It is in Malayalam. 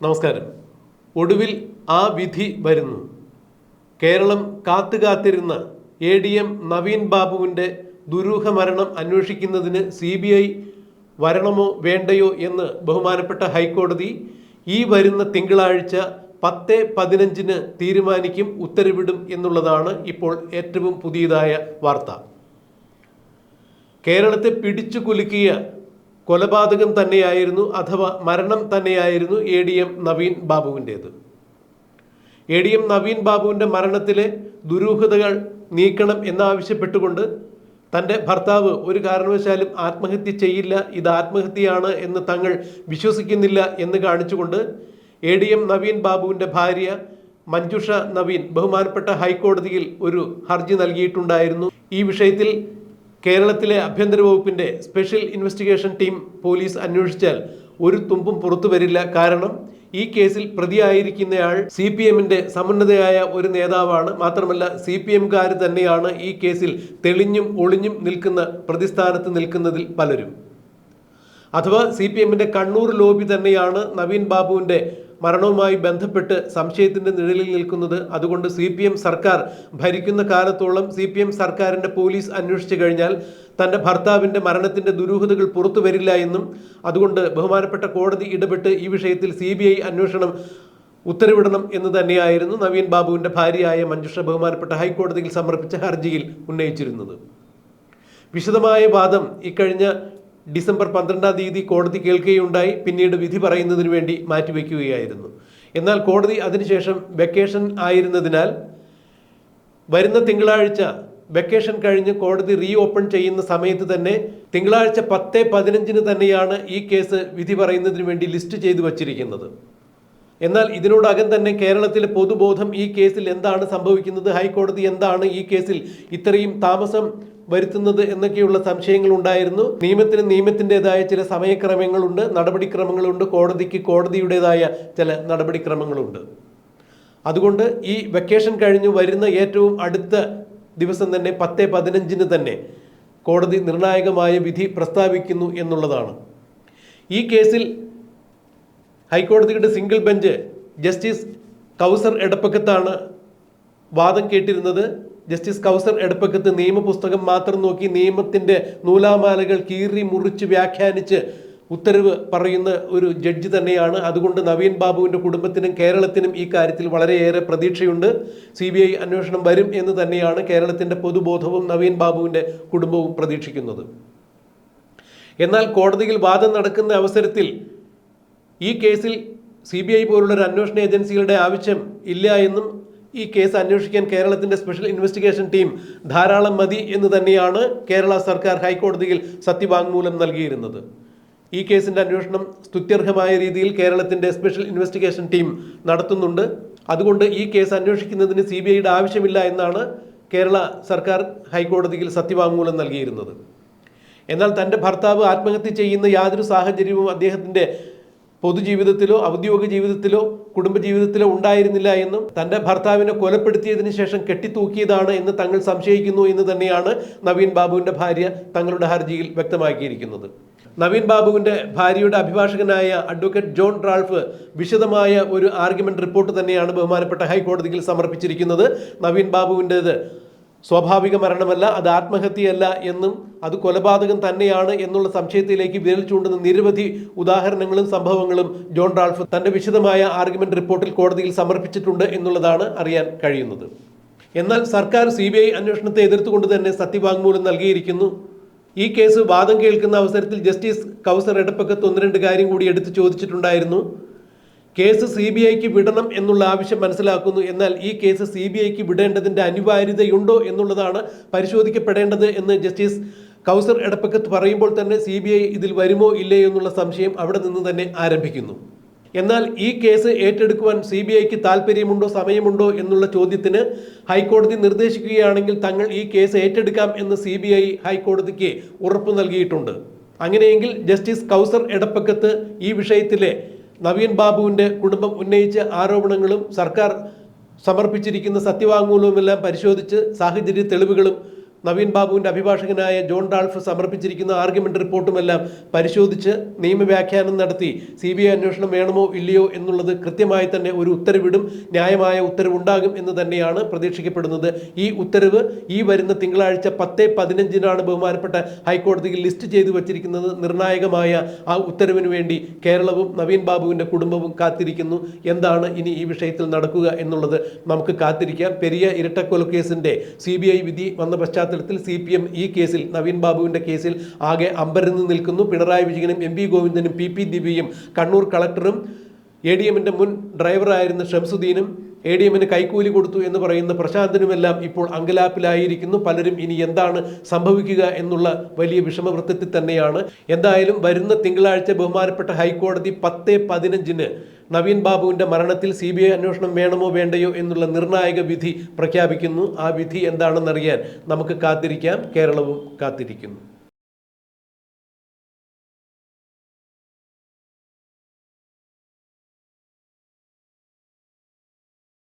നമസ്കാരം. ഒടുവിൽ ആ വിധി വരുന്നു. കേരളം കാത്തുകാത്തിരുന്ന എ ഡി എം നവീൻ ബാബുവിന്റെ ദുരൂഹ മരണം അന്വേഷിക്കുന്നതിന് സി ബി ഐ വരണമോ വേണ്ടയോ എന്ന് ബഹുമാനപ്പെട്ട ഹൈക്കോടതി ഈ വരുന്ന തിങ്കളാഴ്ച പത്ത് പതിനഞ്ചിന് തീരുമാനിക്കും ഉത്തരവിടും എന്നുള്ളതാണ് ഇപ്പോൾ ഏറ്റവും പുതിയതായ വാർത്ത. കേരളത്തെ പിടിച്ചു കുലുക്കിയ കൊലപാതകം തന്നെയായിരുന്നു അഥവാ മരണം തന്നെയായിരുന്നു എ ഡി എം നവീൻ ബാബുവിന്റേത്. എ ഡി എം നവീൻ ബാബുവിന്റെ മരണത്തിലെ ദുരൂഹതകൾ നീക്കണം എന്നാവശ്യപ്പെട്ടുകൊണ്ട് തന്റെ ഭർത്താവ് ഒരു കാരണവശാലും ആത്മഹത്യ ചെയ്യില്ല ഇത് ആത്മഹത്യയാണ് എന്ന് തങ്ങൾ വിശ്വസിക്കുന്നില്ല എന്ന് കാണിച്ചുകൊണ്ട് എ ഡി എം നവീൻ ബാബുവിന്റെ ഭാര്യ മഞ്ജുഷ നവീൻ ബഹുമാനപ്പെട്ട ഹൈക്കോടതിയിൽ ഒരു ഹർജി നൽകിയിട്ടുണ്ടായിരുന്നു. ഈ വിഷയത്തിൽ കേരളത്തിലെ ആഭ്യന്തര വകുപ്പിന്റെ സ്പെഷ്യൽ ഇൻവെസ്റ്റിഗേഷൻ ടീം പോലീസ് അന്വേഷിച്ചാൽ ഒരു തുമ്പും പുറത്തു വരില്ല. കാരണം ഈ കേസിൽ പ്രതിയായിരിക്കുന്നയാൾ സി പി എമ്മിന്റെ സമുന്നതയായ ഒരു നേതാവാണ്. മാത്രമല്ല സി പി എംകാർ തന്നെയാണ് ഈ കേസിൽ തെളിഞ്ഞും ഒളിഞ്ഞും നിൽക്കുന്ന പ്രതിസ്ഥാനത്ത് നിൽക്കുന്നതിൽ പലരും. അഥവാ സി പി എമ്മിന്റെ കണ്ണൂർ ലോബി തന്നെയാണ് നവീൻ ബാബുവിന്റെ മരണവുമായി ബന്ധപ്പെട്ട് സംശയത്തിന്റെ നിഴലിൽ നിൽക്കുന്നത് അതുകൊണ്ട് സി സർക്കാർ ഭരിക്കുന്ന കാലത്തോളം സി സർക്കാരിന്റെ പോലീസ് അന്വേഷിച്ചു കഴിഞ്ഞാൽ തന്റെ ഭർത്താവിന്റെ മരണത്തിന്റെ ദുരൂഹതകൾ പുറത്തു വരില്ല എന്നും അതുകൊണ്ട് ബഹുമാനപ്പെട്ട കോടതി ഇടപെട്ട് ഈ വിഷയത്തിൽ സി അന്വേഷണം ഉത്തരവിടണം എന്ന് തന്നെയായിരുന്നു നവീൻ ബാബുവിന്റെ ഭാര്യയായ മഞ്ജുഷ ബഹുമാനപ്പെട്ട ഹൈക്കോടതിയിൽ സമർപ്പിച്ച ഹർജിയിൽ ഉന്നയിച്ചിരുന്നത്. വിശദമായ വാദം ഇക്കഴിഞ്ഞ ഡിസംബർ പന്ത്രണ്ടാം തീയതി കോടതി കേൾക്കുകയുണ്ടായി. പിന്നീട് വിധി പറയുന്നതിന് വേണ്ടി മാറ്റിവെക്കുകയായിരുന്നു. എന്നാൽ കോടതി അതിനുശേഷം വെക്കേഷൻ ആയിരുന്നതിനാൽ വരുന്ന തിങ്കളാഴ്ച വെക്കേഷൻ കഴിഞ്ഞ് കോടതി റീ ഓപ്പൺ ചെയ്യുന്ന സമയത്ത് തന്നെ തിങ്കളാഴ്ച പത്ത് പതിനഞ്ചിന് തന്നെയാണ് ഈ കേസ് വിധി പറയുന്നതിന് വേണ്ടി ലിസ്റ്റ് ചെയ്തു വച്ചിരിക്കുന്നത്. എന്നാൽ ഇതിനോടകം തന്നെ കേരളത്തിലെ പൊതുബോധം ഈ കേസിൽ എന്താണ് സംഭവിക്കുന്നത് ഹൈക്കോടതി എന്താണ് ഈ കേസിൽ ഇത്രയും താമസം വരുത്തുന്നത് എന്നൊക്കെയുള്ള സംശയങ്ങൾ ഉണ്ടായിരുന്നു നിയമത്തിന് നിയമത്തിന്റെതായ ചില സമയക്രമങ്ങളുണ്ട് നടപടിക്രമങ്ങളുണ്ട് കോടതിക്ക് കോടതിയുടേതായ ചില നടപടിക്രമങ്ങളുണ്ട്. അതുകൊണ്ട് ഈ വെക്കേഷൻ കഴിഞ്ഞ് വരുന്ന ഏറ്റവും അടുത്ത ദിവസം തന്നെ പത്ത് പതിനഞ്ചിന് തന്നെ കോടതി നിർണായകമായ വിധി പ്രസ്താവിക്കുന്നു എന്നുള്ളതാണ്. ഈ കേസിൽ ഹൈക്കോടതിയുടെ സിംഗിൾ ബെഞ്ച് ജസ്റ്റിസ് കൗസർ എടപ്പക്കത്താണ് വാദം കേട്ടിരുന്നത്. ജസ്റ്റിസ് കൗസർ എടപ്പക്കത്ത് നിയമപുസ്തകം മാത്രം നോക്കി നിയമത്തിന്റെ നൂലാമാലകൾ കീറി മുറിച്ച് വ്യാഖ്യാനിച്ച് ഉത്തരവ് പറയുന്ന ഒരു ജഡ്ജി തന്നെയാണ്. അതുകൊണ്ട് നവീൻ ബാബുവിന്റെ കുടുംബത്തിനും കേരളത്തിനും ഈ കാര്യത്തിൽ വളരെയേറെ പ്രതീക്ഷയുണ്ട്. സി ബി ഐ അന്വേഷണം വരും എന്ന് തന്നെയാണ് കേരളത്തിന്റെ പൊതുബോധവും നവീൻ ബാബുവിന്റെ കുടുംബവും പ്രതീക്ഷിക്കുന്നത്. എന്നാൽ കോടതിയിൽ വാദം നടക്കുന്ന അവസരത്തിൽ ഈ കേസിൽ സി ബി ഐ പോലുള്ള ഒരു അന്വേഷണ ഏജൻസികളുടെ ആവശ്യം ഇല്ല എന്നും ഈ കേസ് അന്വേഷിക്കാൻ കേരളത്തിന്റെ സ്പെഷ്യൽ ഇൻവെസ്റ്റിഗേഷൻ ടീം ധാരാളം മതി എന്ന് തന്നെയാണ് കേരള സർക്കാർ ഹൈക്കോടതിയിൽ സത്യവാങ്മൂലം നൽകിയിരുന്നത്. ഈ കേസിന്റെ അന്വേഷണം സ്തുത്യർഹമായ രീതിയിൽ കേരളത്തിന്റെ സ്പെഷ്യൽ ഇൻവെസ്റ്റിഗേഷൻ ടീം നടത്തുന്നുണ്ട്. അതുകൊണ്ട് ഈ കേസ് അന്വേഷിക്കുന്നതിന് സി ബി ഐയുടെ ആവശ്യമില്ല എന്നാണ് കേരള സർക്കാർ ഹൈക്കോടതിയിൽ സത്യവാങ്മൂലം നൽകിയിരുന്നത്. എന്നാൽ തന്റെ ഭർത്താവ് ആത്മഹത്യ ചെയ്യുന്ന യാതൊരു സാഹചര്യവും അദ്ദേഹത്തിന്റെ പൊതുജീവിതത്തിലോ ഔദ്യോഗിക ജീവിതത്തിലോ കുടുംബജീവിതത്തിലോ ഉണ്ടായിരുന്നില്ല എന്നും തന്റെ ഭർത്താവിനെ കൊലപ്പെടുത്തിയതിനു ശേഷം കെട്ടിത്തൂക്കിയതാണ് എന്ന് തങ്ങൾ സംശയിക്കുന്നു എന്ന് തന്നെയാണ് നവീൻ ബാബുവിന്റെ ഭാര്യ തങ്ങളുടെ ഹർജിയിൽ വ്യക്തമാക്കിയിരിക്കുന്നത്. നവീൻ ബാബുവിന്റെ ഭാര്യയുടെ അഭിഭാഷകനായ അഡ്വക്കേറ്റ് ജോൺ റാൾഫ് വിശദമായ ഒരു ആർഗ്യുമെന്റ് റിപ്പോർട്ട് തന്നെയാണ് ബഹുമാനപ്പെട്ട ഹൈക്കോടതിയിൽ സമർപ്പിച്ചിരിക്കുന്നത്. നവീൻ ബാബുവിന്റേത് സ്വാഭാവിക മരണമല്ല അത് ആത്മഹത്യയല്ല എന്നും അത് കൊലപാതകം തന്നെയാണ് എന്നുള്ള സംശയത്തിലേക്ക് വിരൽ ചൂണ്ടുന്ന നിരവധി ഉദാഹരണങ്ങളും സംഭവങ്ങളും ജോൺ റാൾഫ് തന്റെ വിശദമായ ആർഗ്യുമെന്റ് റിപ്പോർട്ടിൽ കോടതിയിൽ സമർപ്പിച്ചിട്ടുണ്ട് എന്നുള്ളതാണ് അറിയാൻ കഴിയുന്നത്. എന്നാൽ സർക്കാർ സി ബി ഐ അന്വേഷണത്തെ എതിർത്തുകൊണ്ട് തന്നെ സത്യവാങ്മൂലം നൽകിയിരിക്കുന്നു. ഈ കേസ് വാദം കേൾക്കുന്ന അവസരത്തിൽ ജസ്റ്റിസ് കൗസർ എടപ്പക്കത്ത് ഒന്ന് രണ്ട് കാര്യം കൂടി എടുത്തു ചോദിച്ചിട്ടുണ്ടായിരുന്നു. കേസ് സി ബി ഐക്ക് വിടണം എന്നുള്ള ആവശ്യം മനസ്സിലാക്കുന്നു. എന്നാൽ ഈ കേസ് സി ബി ഐക്ക് വിടേണ്ടതിന്റെ അനിവാര്യതയുണ്ടോ എന്നുള്ളതാണ് പരിശോധിക്കപ്പെടേണ്ടത് എന്ന് ജസ്റ്റിസ് കൗസർ എടപ്പക്കത്ത് പറയുമ്പോൾ തന്നെ സി ബി ഐ ഇതിൽ വരുമോ ഇല്ലേ എന്നുള്ള സംശയം അവിടെ നിന്ന് തന്നെ ആരംഭിക്കുന്നു. എന്നാൽ ഈ കേസ് ഏറ്റെടുക്കുവാൻ സി ബി ഐക്ക് താല്പര്യമുണ്ടോ സമയമുണ്ടോ എന്നുള്ള ചോദ്യത്തിന് ഹൈക്കോടതി നിർദ്ദേശിക്കുകയാണെങ്കിൽ തങ്ങൾ ഈ കേസ് ഏറ്റെടുക്കാം എന്ന് സി ബി ഐ ഹൈക്കോടതിക്ക് ഉറപ്പു നൽകിയിട്ടുണ്ട്. അങ്ങനെയെങ്കിൽ ജസ്റ്റിസ് കൗസർ എടപ്പക്കത്ത് ഈ വിഷയത്തിലെ നവീൻ ബാബുവിന്റെ കുടുംബം ഉന്നയിച്ച ആരോപണങ്ങളും സർക്കാർ സമർപ്പിച്ചിരിക്കുന്ന സത്യവാങ്മൂലവുമെല്ലാം പരിശോധിച്ച് സാഹചര്യ തെളിവുകളും നവീൻ ബാബുവിന്റെ അഭിഭാഷകനായ ജോൺ ഡാൾഫ് സമർപ്പിച്ചിരിക്കുന്ന ആർഗ്യുമെന്റ് റിപ്പോർട്ടുമെല്ലാം പരിശോധിച്ച് നിയമവ്യാഖ്യാനം നടത്തി. സി ബി ഐ അന്വേഷണം വേണമോ ഇല്ലയോ എന്നുള്ളത് കൃത്യമായി തന്നെ ഒരു ഉത്തരവിടും ന്യായമായ ഉത്തരവുണ്ടാകും എന്ന് തന്നെയാണ് പ്രതീക്ഷിക്കപ്പെടുന്നത്. ഈ ഉത്തരവ് ഈ വരുന്ന തിങ്കളാഴ്ച പത്ത് പതിനഞ്ചിനാണ് ബഹുമാനപ്പെട്ട ഹൈക്കോടതിയിൽ ലിസ്റ്റ് ചെയ്തു വച്ചിരിക്കുന്നത് നിർണായകമായ ആ ഉത്തരവിന് വേണ്ടി കേരളവും നവീൻ ബാബുവിന്റെ കുടുംബവും കാത്തിരിക്കുന്നു. എന്താണ് ഇനി ഈ വിഷയത്തിൽ നടക്കുക എന്നുള്ളത് നമുക്ക് കാത്തിരിക്കാം. പെരിയ ഇരട്ടക്കൊലക്കേസിന്റെ സി ബി ഐ വിധി വന്ന പശ്ചാത്തലത്തിൽ സി പി എം ഈ കേസിൽ നവീൻ ബാബുവിന്റെ കേസിൽ ആകെ അമ്പരന്ന് നിൽക്കുന്നു. പിണറായി വിജയനും എം പി ഗോവിന്ദനും പി പി ദിവ്യയും കണ്ണൂർ കളക്ടറും എ ഡി എമ്മിന്റെ മുൻ ഡ്രൈവറായിരുന്ന ഷംസുദ്ദീനും എ ഡി എമ്മിന് കൈക്കൂലി കൊടുത്തു എന്ന് പറയുന്ന പ്രശാന്തനുമെല്ലാം ഇപ്പോൾ അങ്കലാപ്പിലായിരിക്കുന്നു. പലരും ഇനി എന്താണ് സംഭവിക്കുക എന്നുള്ള വലിയ വിഷമവൃത്തത്തിൽ തന്നെയാണ്. എന്തായാലും വരുന്ന തിങ്കളാഴ്ച ബഹുമാനപ്പെട്ട ഹൈക്കോടതി പത്ത് പതിനഞ്ചിന് നവീൻ ബാബുവിന്റെ മരണത്തിൽ സി ബി ഐ അന്വേഷണം വേണമോ വേണ്ടയോ എന്നുള്ള നിർണായക വിധി പ്രഖ്യാപിക്കുന്നു. ആ വിധി എന്താണെന്നറിയാൻ നമുക്ക് കാത്തിരിക്കാം. കേരളവും കാത്തിരിക്കുന്നു.